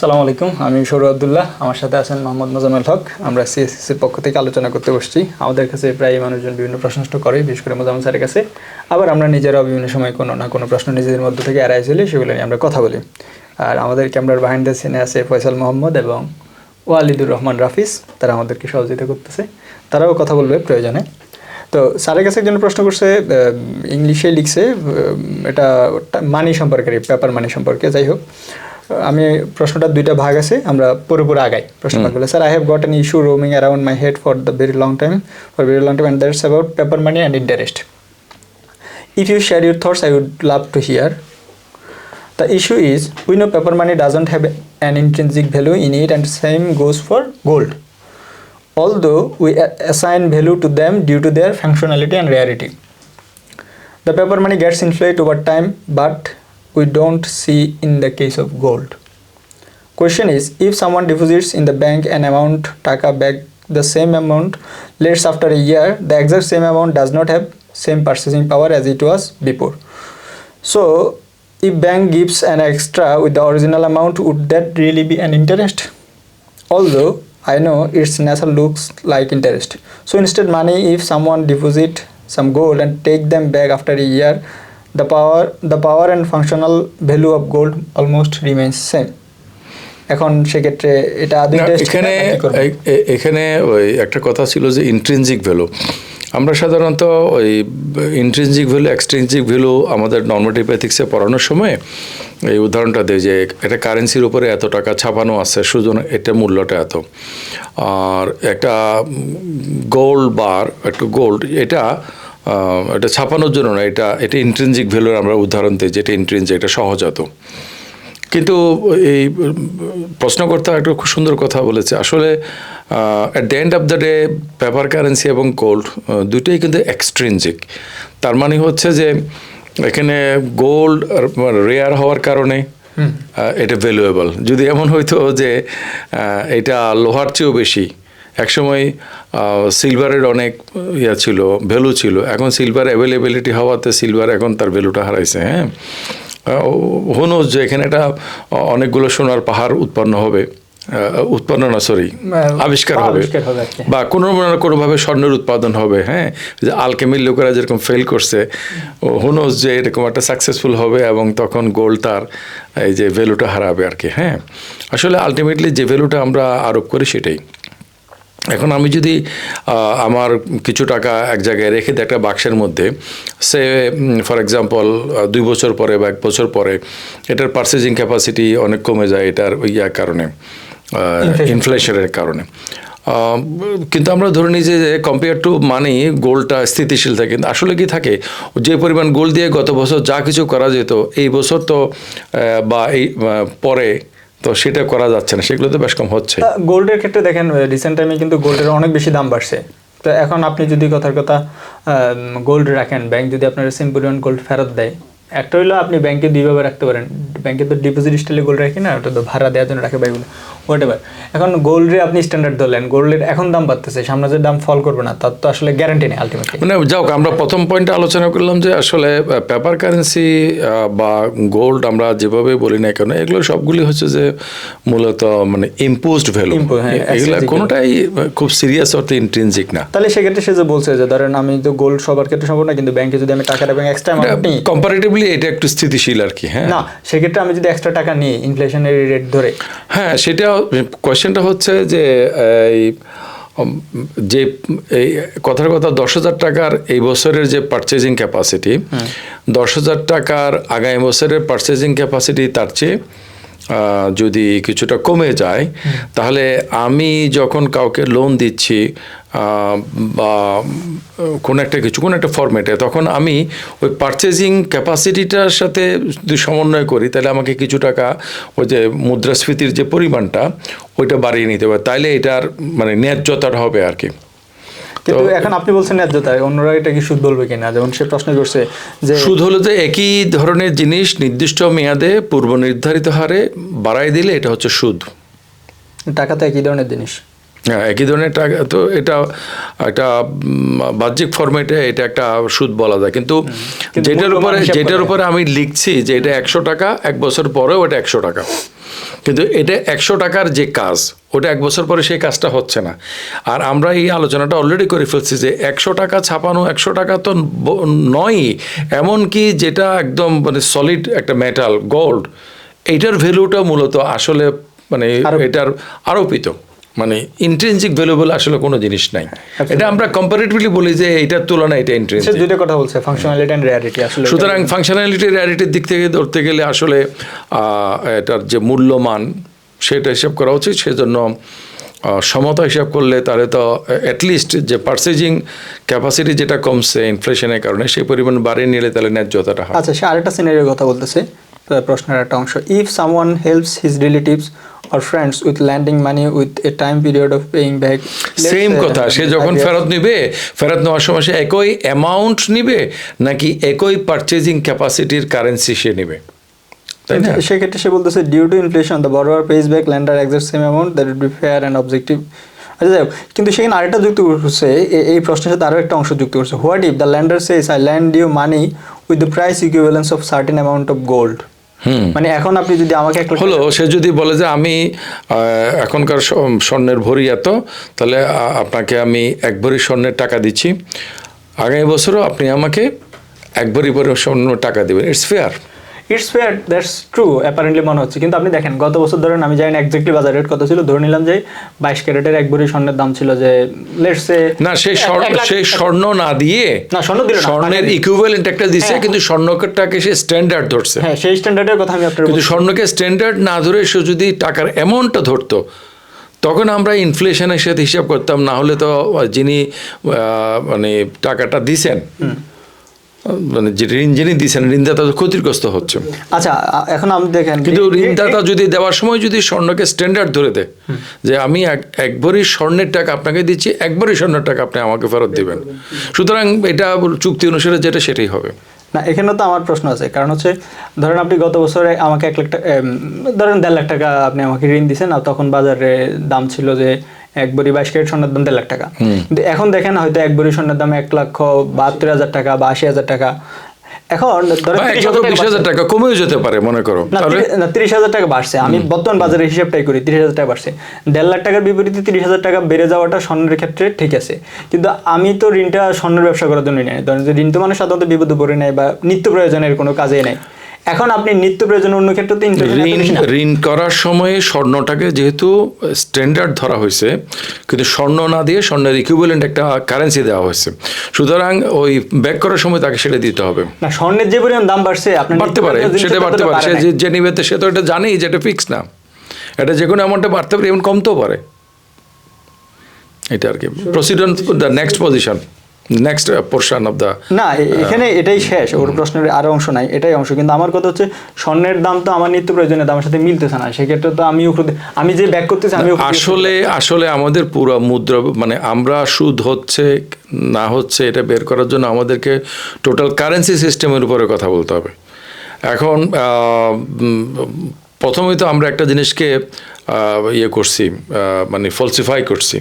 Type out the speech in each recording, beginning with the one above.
সালাম আলাইকুম, আমি সৌরভ আবদুল্লাহ, আমার সাথে আছেন মোহাম্মদ মোজাম্মেল হক। আমরা সিএসসির পক্ষ থেকে আলোচনা করতে বসছি। আমাদের কাছে প্রায় মানুষজন বিভিন্ন প্রশ্ন করে, বিশেষ করে মোজাম্মেল স্যারের কাছে। আবার আমরা নিজেরাও বিভিন্ন সময় কোনো না কোনো প্রশ্ন নিজেদের মধ্যে থেকে এড়াই চলি, সেগুলো নিয়ে আমরা কথা বলি। আর আমাদের ক্যামেরার বাহিনী দ্য সিনে আছে ফয়সাল মোহাম্মদ এবং ওয়ালিদুর রহমান রাফিস। তারা আমাদেরকে সহযোগিতা করতেছে। তারাও কথা বলবে প্রয়োজনে। তো স্যারের কাছে একজন প্রশ্ন করছে ইংলিশে লিখছে এটা মানি সম্পর্কে, পেপার মানি সম্পর্কে। যাই হোক আমি প্রশ্নটা দুইটা ভাগ আছে আমরা পুরো পুরো আগাই প্রশ্ন ভাগগুলো sir I have got an issue roaming around my head for the very long time for very long time and that's about paper money and interest If you share your thoughts, I would love to hear. The issue is we know paper money doesn't have an intrinsic value in it, and same goes for gold. Although we assign value to them due to their functionality and rarity. The paper money gets inflated over time, but we don't see in the case of gold. Question is if someone deposits in the bank an amount taka back the same amount let's after a year the exact same amount does not have same purchasing power as it was before. So if bank gives an extra with the original amount would that really be an interest? Although i know its nature looks like interest. So instead money if someone deposit some gold and take them back after a year the power the power and functional value of gold almost remains same. এখন সেক্ষেত্রে এটা এখানে এ- এখানে ওই একটা কথা ছিল যে ইন্ট্রিনজিক ভ্যালু আমরা সাধারণত ওই ইন্ট্রিনজিক ভ্যালু এক্সট্রিনজিক ভ্যালু আমাদের নর্মেটিপ্যাথিক্সে পড়ানোর সময় এই উদাহরণটা দেয় যে একটা কারেন্সির উপরে এত টাকা ছাপানো আছে সুতরাং এটা মূল্যটা এত। আর একটা গোল্ড বার একটা গোল্ড এটা এটা ছাপানোর জন্য না এটা এটা ইন্ট্রিনজিক ভ্যালুর আমরা উদাহরণ দিই যেটা ইন্ট্রিনজিক এটা সহজাত। কিন্তু এই প্রশ্নকর্তা একটা খুব সুন্দর কথা বলেছে। আসলে at the end of the day paper currency এবং গোল্ড দুটোই কিন্তু এক্সট্রিনজিক তার মানে হচ্ছে যে এখানে গোল্ড রেয়ার হওয়ার কারণে এটা ভ্যালুয়েবল যদি এমন হইতো যে এটা লোহার চেয়েও বেশি একসময় সিলভারের অনেক ইয়া ছিল ভ্যালু ছিল। এখন সিলভার অ্যাভেলেবিলিটি হওয়াতে সিলভার এখন তার ভ্যালুটা হারাইছে হ্যাঁ? হনুজ যে এখানে একটা অনেকগুলো সোনার পাহাড় উৎপন্ন হবে। উৎপন্ন না সরি আবিষ্কার হবে। আবিষ্কার হবে। বা কোনো না কোনোভাবে স্বর্ণের উৎপাদন হবে হ্যাঁ? যে আলকেমির লোকেরা যেরকম ফেল করছে হুনোজ যে এরকম একটা সাকসেসফুল হবে এবং তখন গোল্ড তার এই যে ভ্যালুটা হারাবে আর কি হ্যাঁ? আসলে আলটিমেটলি যে ভ্যালুটা আমরা আরোপ করি সেটাই। এখন আমি যদি আমার কিছু টাকা এক জায়গায় রেখে দিই একটা বাক্সের মধ্যে সে ফর এক্সাম্পল দুই বছর পরে বা এক বছর পরে এটার পার্সেজিং ক্যাপাসিটি অনেক কমে যায় এটার ইয়ার কারণে ইনফ্লেশনের কারণে। কিন্তু আমরা ধরে নিই যে কম্পেয়ার টু মানি গোলটা স্থিতিশীল থাকে। কিন্তু আসলে কি থাকে? যে পরিমাণ গোল দিয়ে গত বছর যা কিছু করা যেত এই বছর তো বা এই পরে তো সেটা করা যাচ্ছে না সেগুলো তো বেশ কম হচ্ছে। গোল্ডের ক্ষেত্রে দেখেন রিসেন্ট টাইমে কিন্তু গোল্ডের অনেক বেশি দাম বাড়ছে। তো এখন আপনি যদি কথার কথা গোল্ড রাখেন ব্যাংক যদি আপনার সেম গোল্ড ফেরত দেয় একটা হইল আপনি ব্যাংকে দুইভাবে রাখতে পারেন। ব্যাংকে তো ডিপোজিট স্টাইলে গোল্ড রাখি না ওটা তো ভাড়া দেওয়ার জন্য রাখে বাইগুলো হোয়াট এভার এখন গোল্ডে আপনি স্ট্যান্ডার্ড ধরলেন গোল্ডের এখন দাম বাড়তেছে সামনে যে দাম ফল করবে না তার তো আসলে গ্যারান্টি নেই আলটিমেটলি মানে যাও আমরা প্রথম পয়েন্টে আলোচনা করলাম যে আসলে পেপার কারেন্সি বা গোল্ড আমরা যেভাবে বলি না কেন এগুলো সবগুলি হচ্ছে যে মূলত মানে ইম্পোজড ভ্যালু এগুলো কোনোটাই খুব সিরিয়াস অর্থে ইন্ট্রিনজিক না। তাহলে সেক্ষেত্রে সে যে বলছে যে ধরেন আমি তো গোল্ড সবার ক্ষেত্রে সম্ভব না কিন্তু ব্যাংকে যদি আমি টাকা রাখবেন এক্সট্রা অ্যামাউন্ট নিই কম্পারেটিভলি এটা একটু স্থিতিশীল আর কি হ্যাঁ। না সেক্ষেত্রে আমি যদি এক্সট্রা টাকা নিই ইনফ্লেশনের রেট ধরে। হ্যাঁ সেটা কোয়েশ্চেনটা হচ্ছে যে এই যে এই কথার কথা দশ হাজার টাকার এই বছরের যে পারচেজিং ক্যাপাসিটি দশ হাজার টাকার আগামী বছরের পারচেজিং ক্যাপাসিটি তার চেয়ে যদি কিছুটা কমে যায় তাহলে আমি যখন কাউকে লোন দিচ্ছি বা কোনো একটা কিছু কোনো একটা ফরম্যাটে তখন আমি ওই পারচেজিং ক্যাপাসিটিটার সাথে যদি সমন্বয় করি তাহলে আমাকে কিছু টাকা ওই যে মুদ্রাস্ফীতির যে পরিমাণটা ওইটা বাড়িয়ে নিতে হবে। তাইলে এটার মানে ন্যায্যতার হবে আর কি। কিন্তু এখন আপনি বলছেন ন্যায্যতা অন্যরা এটা কি সুদ বলবে কিনা? যেমন সে প্রশ্ন করছে যে সুদ হলো যে একই ধরনের জিনিস নির্দিষ্ট মেয়াদে পূর্ব নির্ধারিত হারে বাড়াই দিলে এটা হচ্ছে সুদ। টাকা তো একই ধরনের জিনিস। একই ধরনের টাকা তো এটা একটা বাহ্যিক ফরম্যাটে এটা একটা সুদ বলা যায়। কিন্তু যেটার উপরে যেটার উপরে আমি লিখছি যে এটা একশো টাকা এক বছর পরেও এটা একশো টাকা। কিন্তু এটা একশো টাকার যে কাজ ওটা এক বছর পরে সেই কাজটা হচ্ছে না। আর আমরা এই আলোচনাটা অলরেডি করে ফেলছি যে একশো টাকা ছাপানো একশো টাকা তো নয়ই এমনকি যেটা একদম মানে সলিড একটা মেটাল গোল্ড এইটার ভ্যালুটা মূলত আসলে মানে। এটার আরোপিত। মানে ইন্ট্রেন্সিক ভ্যালুবল আসলে কোনো জিনিস নাই। এটা আমরা কম্পারেটিভলি বলি যে এটার তুলনায় এটা ইন্ট্রেন্সিক দুইটা কথা বলছে ফাংশনালিটি অ্যান্ড রিয়ালিটি আসলে সুতরাং ফাংশনালিটি রিয়ালিটির দিক থেকে ধরতে গেলে আসলে এটার যে মূল্যমান সেটা হিসাব করা উচিত। সেজন্য সমতা হিসাব করলে তাহলে তো অ্যাটলিস্ট যে পার্সেজিং ক্যাপাসিটি যেটা কমছে ইনফ্লেশনের কারণে সেই পরিমাণ বাড়িয়ে নিলে তাহলে ন্যায্যতাটা হয়। আচ্ছা সে আরেকটা সিনারির কথা বলতেছে। প্রশ্নের একটা অংশ if someone helps his relatives or friends with landing money with a time period of paying back same কথা সে যখন ফেরত নিবে ফেরত নেওয়ার সময় সে একই অ্যামাউন্ট নিবে নাকি একই পারচেজিং ক্যাপাসিটির কারেন্সি সে নিবে? সেক্ষেত্রে সে বলতেছে due to inflation the borrower pays back lender exact same amount that would be fair and objective আচ্ছা যাই হোক, কিন্তু সেখানে আরেকটা যুক্ত করছে এই প্রশ্নের সাথে আরও একটা অংশ যুক্ত করছে what if the lender says I lend you money with the price equivalence of certain amount of gold মানে এখন আপনি যদি আমাকে হলো সে যদি বলে যে আমি এখনকার স্বর্ণের ভরি এত তাহলে আপনাকে আমি এক ভরি স্বর্ণের টাকা দিচ্ছি। আগামী বছরও আপনি আমাকে এক ভরি ভরি স্বর্ণ টাকা দেবেন। It's fair it's fair that's true apparently মনে হচ্ছে। কিন্তু আপনি দেখেন গত বছর ধরেন আমি জানি এক্স্যাক্টলি বাজার রেট কত ছিল ধরে নিলাম যে বাইশ ক্যারেটের এক ভরি স্বর্ণের দাম ছিল যে লেটস সে না সেই স্বর্ণ সেই স্বর্ণ না দিয়ে না, স্বর্ণ দিল স্বর্ণের মানে- ইকুইভ্যালেন্ট একটা দিচ্ছে হ্যাঁ। কিন্তু স্বর্ণটাকে সে স্ট্যান্ডার্ড ধরছে। হ্যাঁ সেই স্ট্যান্ডার্ডের কথা আমি আপনার কিন্তু স্বর্ণকে স্ট্যান্ডার্ড না ধরে সে যদি টাকার অ্যামাউন্টটা ধরতো তখন আমরা ইনফ্লেশনের সাথে হিসাব করতাম না হলে তো যিনি মানে টাকাটা দিছেন মানে যে ঋণ যিনি দিছেন ঋণদাতা তো ক্ষতিগ্রস্ত হচ্ছে। আচ্ছা এখন আপনি দেখেন কিন্তু ঋণদাতা যদি দেওয়ার সময় যদি স্বর্ণকে স্ট্যান্ডার্ড ধরে দেয় যে আমি এক- এক ভরি স্বর্ণের টাকা আপনাকে দিচ্ছি এক ভরি স্বর্ণের টাকা আপনি আমাকে ফেরত দিবেন। সুতরাং এটা চুক্তি অনুসারে যেটা সেটাই হবে। না এখানে তো আমার প্রশ্ন আছে। কারণ হচ্ছে ধরেন আপনি গত বছরে আমাকে এক লাখ টাকা ধরেন দেড় লাখ টাকা আপনি আমাকে ঋণ দিয়েছেন আর তখন বাজারে দাম ছিল যে এক বড়ি বাইশ ক্যারেট স্বর্ণের দাম দেড় লাখ টাকা। কিন্তু এখন দেখেন হয়তো এক বড়ি স্বর্ণের দাম এক লক্ষ বাহাত্তর হাজার টাকা বা আশি হাজার টাকা। এখন ধরেন বা এক 30 লক্ষ হাজার টাকা বিশ হাজার টাকা কমেও যেতে পারে মনে করো। না তাহলে তিরি- না তিরিশ হাজার টাকা বাড়ছে। আমি বর্তমান বাজারের হিসাবটাই করি তিরিশ হাজার টাকা বাড়ছে। দেড় লাখ টাকার বিপরীতে তিরিশ হাজার টাকা বেড়ে যাওয়াটা স্বর্ণের ক্ষেত্রে ঠিক আছে। কিন্তু আমি তো ঋণটা স্বর্ণের ব্যবসা করার জন্য নেই। ধরেন যে ঋণ তো মানুষ সাধারণত বিপদে পড়ে নেয় বা নিত্য প্রয়োজনের কোনো কাজেই নেই। এখন আপনি নিত্য প্রয়োজন অন্য ক্ষেত্রে তো ঋণ ঋণ করার সময়ে স্বর্ণটাকে যেহেতু স্ট্যান্ডার্ড ধরা হয়েছে কিন্তু স্বর্ণ না দিয়ে স্বর্ণের ইকুইভ্যালেন্ট একটা কারেন্সি দেওয়া হয়েছে। সুতরাং ওই ব্যাক করার সময় তাকে সেটা দিতে হবে। না স্বর্ণের যে পরিমাণ দাম বাড়ছে বাড়তে পারে সেটা বাড়তে পারে। সে যে- যে নিবে তো সে তো এটা জানেই যে এটা ফিক্স না। এটা যে কোনো অ্যামাউন্টে বাড়তে পারে এমন কমতেও পারে। এটা আর কি। Precedent the next position next portion of the না এখানে এটাই শেষ ওর প্রশ্নের আরও অংশ নাই এটাই অংশ। কিন্তু আমার কথা হচ্ছে স্বর্ণের দাম তো আমার নিত্য প্রয়োজনীয় দামের সাথে মিলতেছে না সেক্ষেত্রে তো ক্ষতি- আমি যে ব্যাক করতেছি ক্ষতি- আসলে আসলে আমাদের পুরো মুদ্রা মানে আমরা সুদ হচ্ছে না হচ্ছে এটা বের করার জন্য আমাদেরকে টোটাল কারেন্সি সিস্টেমের উপরে কথা বলতে হবে। এখন প্রথমেই তো আমরা একটা জিনিসকে ইয়ে করছি মানে ফলসিফাই করছি।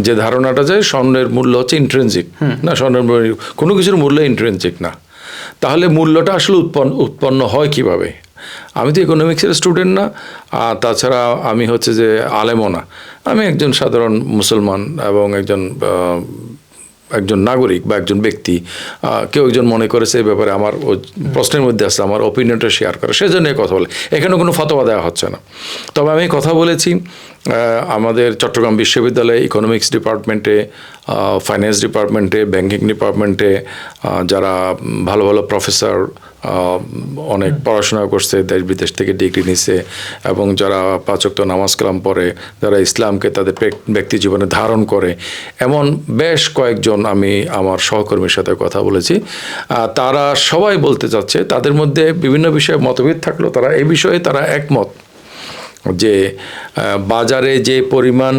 যে ধারণাটা যে স্বর্ণের মূল্য হচ্ছে ইন্ট্রেন্সিক না স্বর্ণের মূল্য- কোনো কিছুর মূল্য ইন্ট্রেন্সিক না। তাহলে মূল্যটা আসলে উৎপন্ন উৎপন্ন হয় কীভাবে? আমি তো ইকোনমিক্সের স্টুডেন্ট না আর তাছাড়া আমি হচ্ছে যে আলেমও না। আমি একজন সাধারণ মুসলমান এবং একজন একজন নাগরিক বা একজন ব্যক্তি কেউ একজন মনে করেছে এই ব্যাপারে আমার ও প্রশ্নের মধ্যে আছে আমার ওপিনিয়নটা শেয়ার করে। সেজন্য কথা বলে। এখানে কোনো ফতোয়া দেওয়া হচ্ছে না। তবে আমি কথা বলেছি আমাদের চট্টগ্রাম বিশ্ববিদ্যালয়ে ইকোনমিক্স ডিপার্টমেন্টে ফাইন্যান্স ডিপার্টমেন্টে ব্যাংকিং ডিপার্টমেন্টে যারা ভালো ভালো প্রফেসর অনেক পড়াশোনা করছে দেশ বিদেশ থেকে ডিগ্রি নিছে এবং যারা পাচক নামাজ কালাম পড়ে যারা ইসলামকে তাদের ব্যক্তি জীবনে ধারণ করে এমন বেশ কয়েকজন আমি আমার সহকর্মীর সাথে কথা বলেছি। তারা সবাই বলতে চাচ্ছে তাদের মধ্যে বিভিন্ন বিষয়ে মতভেদ থাকল তারা এই বিষয়ে তারা একমত। যে বাজারে যে পরিমাণ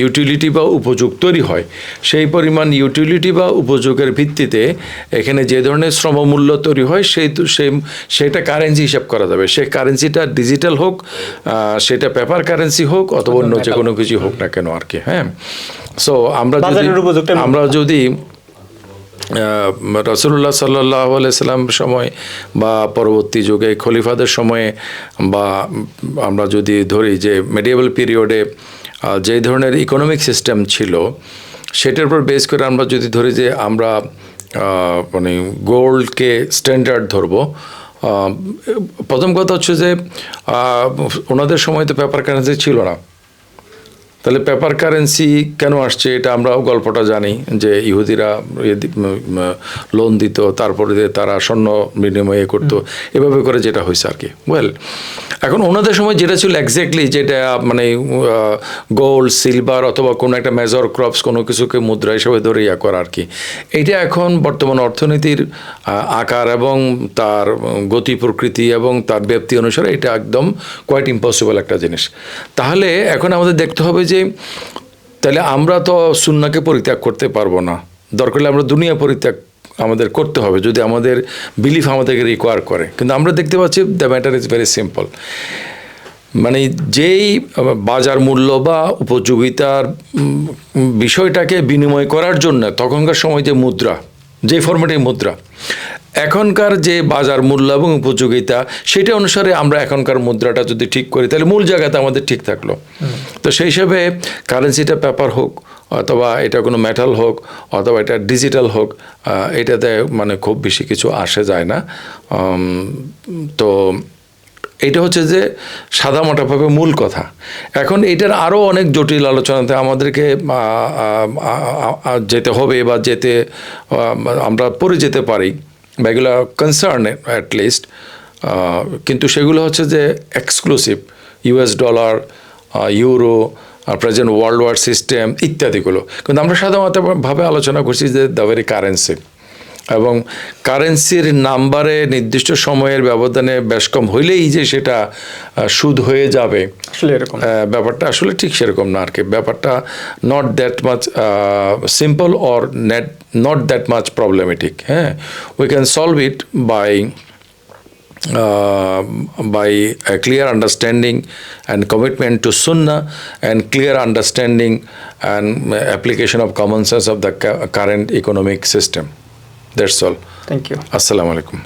ইউটিলিটি বা উপযোগ তৈরি হয় সেই পরিমাণ ইউটিলিটি বা উপযোগের ভিত্তিতে এখানে যে ধরনের শ্রমমূল্য তৈরি হয় সেই সেটা কারেন্সি হিসাব করা যাবে। সেই কারেন্সিটা ডিজিটাল হোক সেটা পেপার কারেন্সি হোক অথবা অন্য যে কোনো কিছু হোক না কেন আর কি হ্যাঁ? সো আমরা যদি আমরা যদি রসুল্লাহ সাল্লাহ সাল্লাম সময় বা পরবর্তী যুগে খলিফাদের সময়ে বা আমরা যদি ধরি যে মেডিয়েবল পিরিয়ডে যে ধরনের ইকোনমিক সিস্টেম ছিল, সেটার উপর বেস করে আমরা যদি ধরি যে আমরা মানে গোল্ডকে স্ট্যান্ডার্ড ধরবো প্রথম কথা হচ্ছে যে ওনাদের সময় তো পেপার কারেন্সি ছিল না। তাহলে পেপার কারেন্সি কেন আসছে এটা আমরাও গল্পটা জানি যে ইহুদিরা লোন দিত তারপরে তারা স্বর্ণ বিনিময়ে করতো এভাবে করে যেটা হয়েছে আর কি। ওয়েল এখন ওনাদের সময় যেটা ছিল এক্স্যাক্টলি যেটা মানে গোল্ড সিলভার অথবা কোনো একটা মেজর ক্রপস কোনো কিছুকে মুদ্রা হিসেবে ধরে ইয়া করা আর কি। এইটা এখন বর্তমান অর্থনীতির আকার এবং তার গতি প্রকৃতি এবং তার ব্যাপ্তি অনুসারে এটা একদম কোয়াইট ইম্পসিবল একটা জিনিস। তাহলে এখন আমাদের দেখতে হবে যে তাহলে আমরা তো সুন্নাকে পরিত্যাগ করতে পারব না। দরকার হলে আমরা দুনিয়া পরিত্যাগ আমাদের করতে হবে, যদি আমাদের বিলিফ আমাদেরকে রিকোয়ার করে। কিন্তু আমরা দেখতে পাচ্ছি the matter is very simple মানে যেই বাজার মূল্য বা উপযোগিতার বিষয়টাকে বিনিময় করার জন্য তখনকার সময় যে মুদ্রা, যে ফরম্যাটে মুদ্রা এখনকার যে বাজার মূল্য এবং উপযোগিতা সেটা অনুসারে আমরা এখনকার মুদ্রাটা যদি ঠিক করি তাহলে মূল জায়গাতে আমাদের ঠিক থাকল। তো সেই হিসেবে কারেন্সিটা পেপার হোক অথবা এটা কোনো মেটাল হোক অথবা এটা ডিজিটাল হোক এটাতে মানে খুব বেশি কিছু আসে যায় না। তো এটা হচ্ছে যে সাদামাটাভাবে মূল কথা। এখন এটার আরও অনেক জটিল আলোচনাতে আমাদেরকে যেতে হবে বা যেতে আমরা পড়ে যেতে পারি। বা এগুলো কনসার্ন অ্যাটলিস্ট কিন্তু সেগুলো হচ্ছে যে exclusive US dollar euro present world war system ইত্যাদিগুলো। কিন্তু আমরা সাধারণতভাবে আলোচনা করছি যে দ্য ভেরি কারেন্সি এবং কারেন্সির নাম্বারে নির্দিষ্ট সময়ের ব্যবধানে বেশ কম হইলেই যে সেটা সুদ হয়ে যাবে। আসলে এরকম। ব্যাপারটা আসলে ঠিক সেরকম না আর কি। ব্যাপারটা not that much simple or net not that much problematic হ্যাঁ? We can solve it by by clear understanding and commitment to soon and clear understanding and application of common sense of the current economic system that's all thank you assalamu alaikum